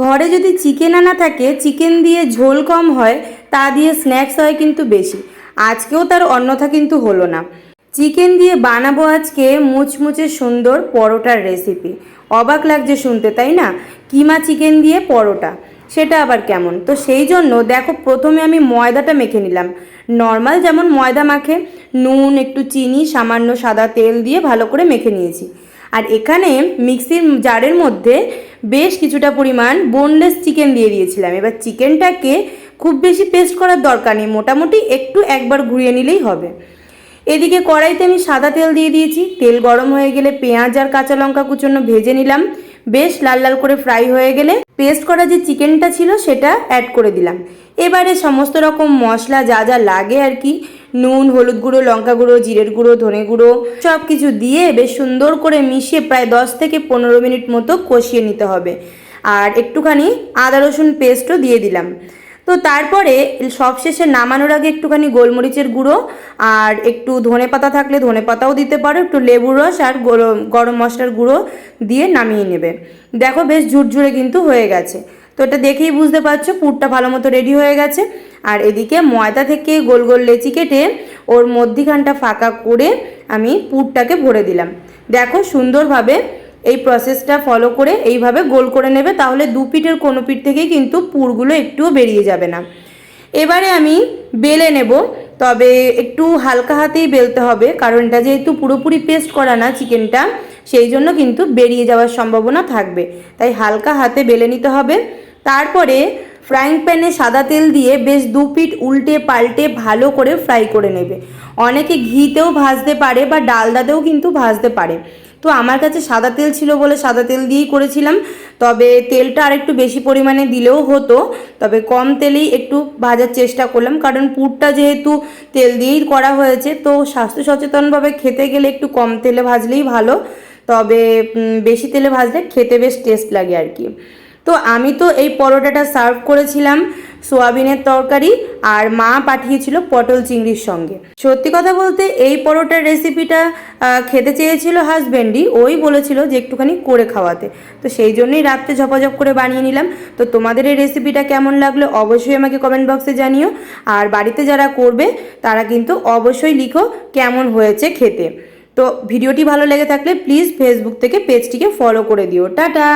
ঘরে যদি চিকেন আনা থাকে, চিকেন দিয়ে ঝোল কম হয়, তা দিয়ে স্ন্যাক্স হয় কিন্তু বেশি। আজকেও তার অন্যথা কিন্তু হলো না। চিকেন দিয়ে বানাবো আজকে মুচমুচে সুন্দর পরোটার রেসিপি। অবাক লাগছে শুনতে, তাই না? কিমা চিকেন দিয়ে পরোটা, সেটা আবার কেমন? তো সেই জন্য দেখো, প্রথমে আমি ময়দাটা মেখে নিলাম। নর্মাল যেমন ময়দা মাখে, নুন, একটু চিনি, সামান্য সাদা তেল দিয়ে ভালো করে মেখে নিয়েছি। আর এখানে মিক্সির জারের মধ্যে বেশ কিছুটা পরিমাণ বোনলেস চিকেন দিয়ে দিয়েছিলাম। এবার চিকেনটাকে খুব বেশি পেস্ট করার দরকার নেই, মোটামুটি একটু একবার ঘুরিয়ে নিলেই হবে। এদিকে কড়াইতে আমি সাদা তেল দিয়ে দিয়েছি, তেল গরম হয়ে গেলে পেঁয়াজ আর কাঁচা লঙ্কা কুচনো ভেজে নিলাম, বেশ লাল লাল করে ফ্রাই হয়ে গেলে পেস্ট করা যে চিকেনটা ছিল সেটা অ্যাড করে দিলাম। এবারে সমস্ত রকম মশলা যা যা লাগে আর কি নুন, হলুদ গুঁড়ো, লঙ্কা গুঁড়ো, জিরের গুঁড়ো, ধনে গুঁড়ো সব কিছু দিয়ে বেশ সুন্দর করে মিশিয়ে প্রায় দশ থেকে পনেরো মিনিট মতো কষিয়ে নিতে হবে। আর একটুখানি আদা, রসুন পেস্টও দিয়ে দিলাম। তো তারপরে সবশেষে নামানোর আগে একটুখানি গোলমরিচের গুঁড়ো আর একটু ধনে পাতা থাকলে ধনে পাতাও দিতে পারো, একটু লেবুর রস আর গরম গরম মশলার গুঁড়ো দিয়ে নামিয়ে নেবে। দেখো বেশ ঝুরঝুরে কিন্তু হয়ে গেছে। তো এটা দেখেই বুঝতে পারছ, পুরটা ভালো মতো রেডি হয়ে গেছে। আর এদিকে ময়দা থেকে গোল গোল লেচি কেটে ওর মধ্যিখানটা ফাঁকা করে আমি পুরটাকে ভরে দিলাম। দেখো সুন্দরভাবে এই প্রসেসটা ফলো করে এইভাবে গোল করে নেবে, তাহলে দু পিঠের কোনো পিঠ থেকেই কিন্তু পুরগুলো একটুও বেরিয়ে যাবে না। এবারে আমি বেলে নেব, তবে একটু হালকা হাতেই বেলতে হবে, কারণ এটা যেহেতু পুরোপুরি পেস্ট করা না চিকেনটা, সেই জন্য কিন্তু বেরিয়ে যাওয়ার সম্ভাবনা থাকবে। তাই হালকা হাতে বেলে নিতে হবে। তারপরে ফ্রাইং প্যানে সাদা তেল দিয়ে বেশ দু পিঠ উল্টে পাল্টে ভালো করে ফ্রাই করে নেবে। অনেকে ঘিতেও ভাজতে পারে বা ডালদাতেও কিন্তু ভাজতে পারে। তো আমার কাছে সাদা তেল ছিল বলে সাদা তেল দিয়েই করেছিলাম। তবে তেলটা আর একটু বেশি পরিমাণে দিলেও হতো। তবে কম তেলেই একটু ভাজার চেষ্টা করলাম। কারণ পুরটা যেহেতু তেল দিয়েই করা হয়েছে, তো স্বাস্থ্য সচেতনভাবে খেতে গেলে একটু কম তেলে ভাজলেই ভালো। তবে বেশি তেলে ভাজলে খেতে বেশ টেস্ট লাগে আর কি। তো আমি তো এই পরোটাটা সার্ভ করেছিলাম সোয়াবিনের তরকারি আর মা পাঠিয়েছিল পটল চিংড়ির সঙ্গে। সত্যি কথা বলতে এই পরোটার রেসিপিটা খেতে চেয়েছিল হাজব্যান্ডই ওই বলেছিল যে একটুখানি করে খাওয়াতে। তো সেই জন্যই রাত্রে ঝপাঝপ করে বানিয়ে নিলাম। তো তোমাদের এই রেসিপিটা কেমন লাগল অবশ্যই আমাকে কমেন্ট বক্সে জানিও। আর বাড়িতে যারা করবে, তারা কিন্তু অবশ্যই লিখো কেমন হয়েছে খেতে। তো ভিডিওটি ভালো লেগে থাকলে প্লিজ ফেসবুক থেকে পেজটিকে ফলো করে দিও। টাটা!